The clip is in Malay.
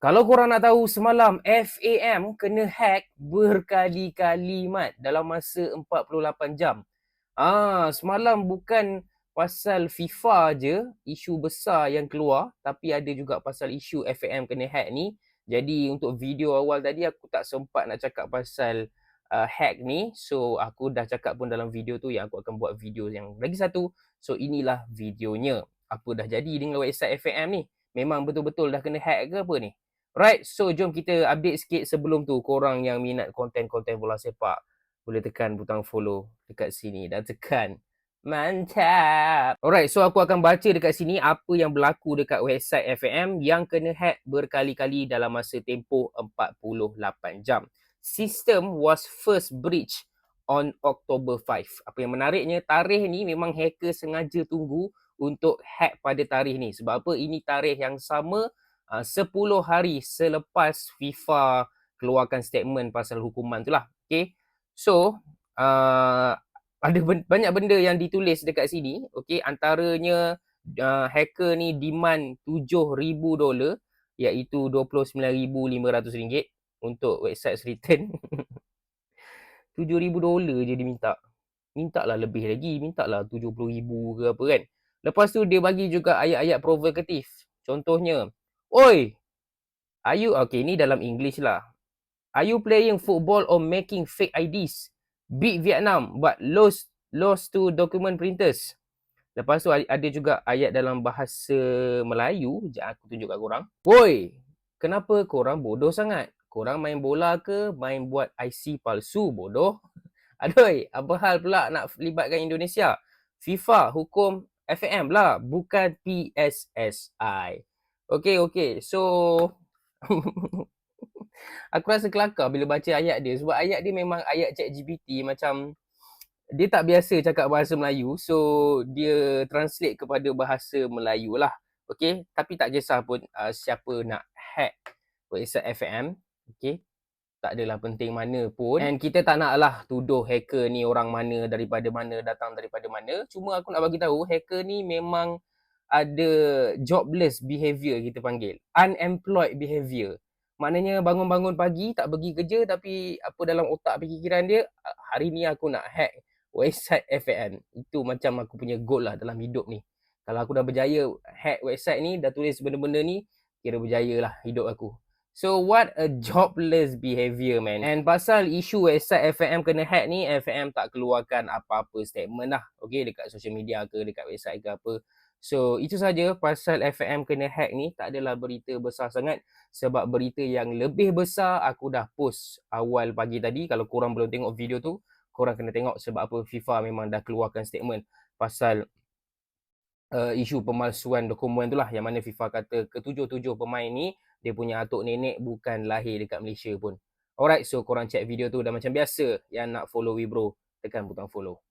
Kalau korang nak tahu semalam FAM kena hack berkali-kali mat dalam masa 48 jam. Ah, semalam bukan pasal FIFA je isu besar yang keluar tapi ada juga pasal isu FAM kena hack ni. Jadi untuk video awal tadi aku tak sempat nak cakap pasal uh, hack ni. So aku dah cakap pun dalam video tu yang aku akan buat video yang lagi satu. So inilah videonya. Apa dah jadi dengan website FAM ni? Memang betul-betul dah kena hack ke apa ni? Right, so jom kita update sikit sebelum tu korang yang minat konten-konten bola sepak boleh tekan butang follow dekat sini dan tekan mantap. Alright, so aku akan baca dekat sini apa yang berlaku dekat website FAM yang kena hack berkali-kali dalam masa tempoh 48 jam. System was first breached on October 5. Apa yang menariknya, tarikh ni memang hacker sengaja tunggu untuk hack pada tarikh ni. Sebab apa? Ini tarikh yang sama uh, 10 hari selepas FIFA keluarkan statement pasal hukuman tu lah. Okay. So, uh, ada ben- banyak benda yang ditulis dekat sini. Okay. Antaranya uh, hacker ni demand 7,000 dolar iaitu RM29,500 untuk website return. 7,000 dolar je dia minta. Minta lah lebih lagi. Minta lah 70,000 ke apa kan. Lepas tu dia bagi juga ayat-ayat provokatif. Contohnya, Oi, are you, okay ni dalam English lah. Are you playing football or making fake IDs? Beat Vietnam but lost lost to document printers. Lepas tu ada juga ayat dalam bahasa Melayu. Sekejap aku tunjuk kat korang. Woi, kenapa korang bodoh sangat? Korang main bola ke main buat IC palsu bodoh? Aduh, apa hal pula nak libatkan Indonesia? FIFA hukum FAM lah, bukan PSSI. Okay, okay. So, aku rasa kelakar bila baca ayat dia. Sebab ayat dia memang ayat chat GPT macam dia tak biasa cakap bahasa Melayu. So, dia translate kepada bahasa Melayu lah. Okay, tapi tak kisah pun uh, siapa nak hack website FM. Okay, tak adalah penting mana pun. And kita tak nak lah tuduh hacker ni orang mana, daripada mana, datang daripada mana. Cuma aku nak bagi tahu hacker ni memang ada jobless behavior kita panggil. Unemployed behavior. Maknanya bangun-bangun pagi tak pergi kerja tapi apa dalam otak fikiran dia hari ni aku nak hack website FAN. Itu macam aku punya goal lah dalam hidup ni. Kalau aku dah berjaya hack website ni, dah tulis benda-benda ni, kira berjaya lah hidup aku. So what a jobless behavior man. And pasal isu website FAM kena hack ni, FAM tak keluarkan apa-apa statement lah. Okay, dekat social media ke, dekat website ke apa. So itu saja pasal FAM kena hack ni. Tak adalah berita besar sangat. Sebab berita yang lebih besar aku dah post awal pagi tadi. Kalau korang belum tengok video tu korang kena tengok sebab apa? FIFA memang dah keluarkan statement pasal uh, isu pemalsuan dokumen tu lah. Yang mana FIFA kata ketujuh-tujuh pemain ni dia punya atuk nenek bukan lahir dekat Malaysia pun. Alright so korang check video tu. Dah macam biasa. Yang nak follow Wibro tekan butang follow.